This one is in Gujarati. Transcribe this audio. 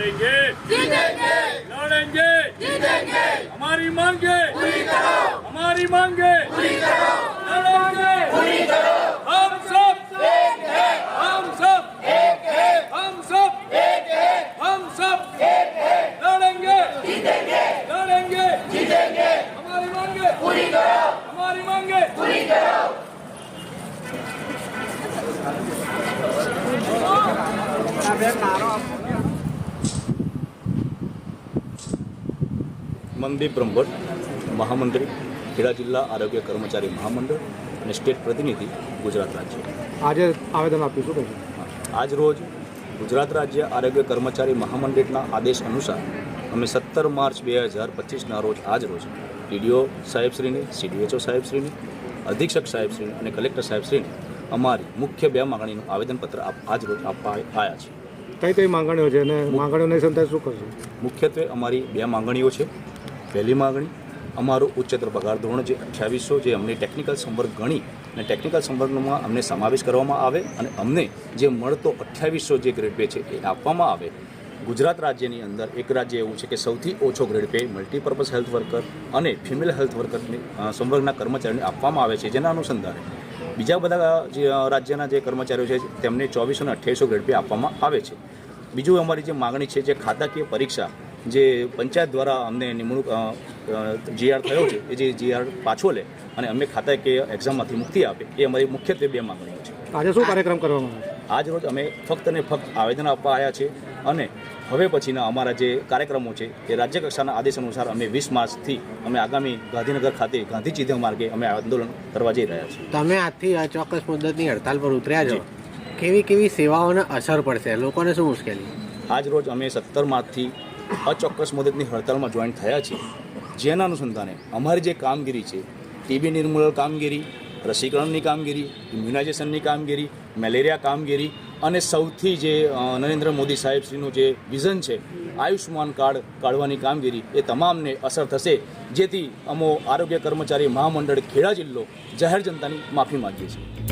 लड़ेंगे जीतेंगे लड़ेंगे जीतेंगे हमारी मांगे पूरी करो हमारी मांगे पूरी करो लड़ेंगे पूरी करो हम सब एक है हम सब एक है हम सब एक है हम सब एक है लड़ेंगे जीतेंगे लड़ेंगे जीतेंगे हमारी मांगे पूरी करो हमारी मांगे पूरी करो મનદીપ બ્રહ્મભટ્ટ મહામંત્રી ખેડા જિલ્લા આરોગ્ય કર્મચારી મહામંડળ અને સ્ટેટ પ્રતિનિધિ ગુજરાત રાજ્ય. આજે આવેદન આપ્યું શું કહ્યું આજ રોજ ગુજરાત રાજ્ય આરોગ્ય કર્મચારી મહામંડળના આદેશ અનુસાર અમે સત્તર માર્ચ બે હજાર પચીસના રોજ આજ રોજ ડીડીઓ સાહેબશ્રીને સીડીએચઓ સાહેબશ્રીને અધિક્ષક સાહેબશ્રીને અને કલેક્ટર સાહેબશ્રીને અમારી મુખ્ય બે માગણીનું આવેદનપત્ર આજ રોજ આપવા આવ્યા છે કઈ કઈ માંગણીઓ છે અને માંગણીઓને સંતાય શું કરશું? મુખ્યત્વે અમારી બે માંગણીઓ છે. પહેલી માંગણી, અમારો ઉચ્ચતર પગાર ધોરણ જે અઠ્યાવીસો જે અમને ટેકનિકલ સંવર્ગ ગણી અને ટેકનિકલ સંવર્ગમાં અમને સમાવેશ કરવામાં આવે અને અમને જે મળતો અઠ્યાવીસો જે ગ્રેડ પે છે એ આપવામાં આવે. ગુજરાત રાજ્યની અંદર એક રાજ્ય એવું છે કે સૌથી ઓછો grade pay multipurpose health worker અને ફિમેલ હેલ્થ વર્કરની સંવર્ગના કર્મચારીઓને આપવામાં આવે છે, જેના અનુસંધાને. બીજા બધા, જે રાજ્યના જે કર્મચારીઓ છે તેમને ચોવીસો અને અઠ્યાવીસો ગ્રેડ પે આપવામાં આવે છે. બીજું અમારી જે માગણી છે જે ખાતાકીય પરીક્ષા જે પંચાયત દ્વારા અમને નિમણૂક જીઆર થયો છે એ જે જીઆર પાછો લે અને અમને કે એક્ઝામમાંથી મુક્તિ આપે એ અમારી મુખ્યત્વે બે માંગણીઓ છે. આજે શું કાર્યક્રમ કરવામાં આવે આજ રોજ અમે ફક્ત ને ફક્ત આવેદન આપવા આવ્યા છે અને હવે પછીના અમારા જે કાર્યક્રમો છે એ રાજ્ય કક્ષાના આદેશ અનુસાર અમે વીસ માર્ચથી અમે આગામી ગાંધીનગર ખાતે ગાંધી ચિહ્ન માર્ગે અમે આંદોલન કરવા જઈ રહ્યા છીએ. તમે આજથી આ ચોક્કસ મુદ્દતની હડતાલ પર ઉતર્યા છો. કેવી કેવી સેવાઓને અસર પડશે? લોકોને શું મુશ્કેલી? આજ રોજ અમે સત્તર માર્ચથી અચોક્કસ મુદતની હડતાલમાં જોઈન થયા છે. જેના અનુસંધાને અમારી જે કામગીરી છે ટીબી નિર્મૂલન કામગીરી, રસીકરણની કામગીરી ઇમ્યુનાઇઝેશનની કામગીરી મેલેરિયા કામગીરી અને સૌથી જે નરેન્દ્ર મોદી સાહેબશ્રીનું જે વિઝન છે આયુષ્માન કાર્ડ કાઢવાની કામગીરી, એ તમામને અસર થશે. જેથી અમો આરોગ્ય કર્મચારી મહામંડળ ખેડા જિલ્લો જાહેર જનતાની માફી માગીએ છીએ.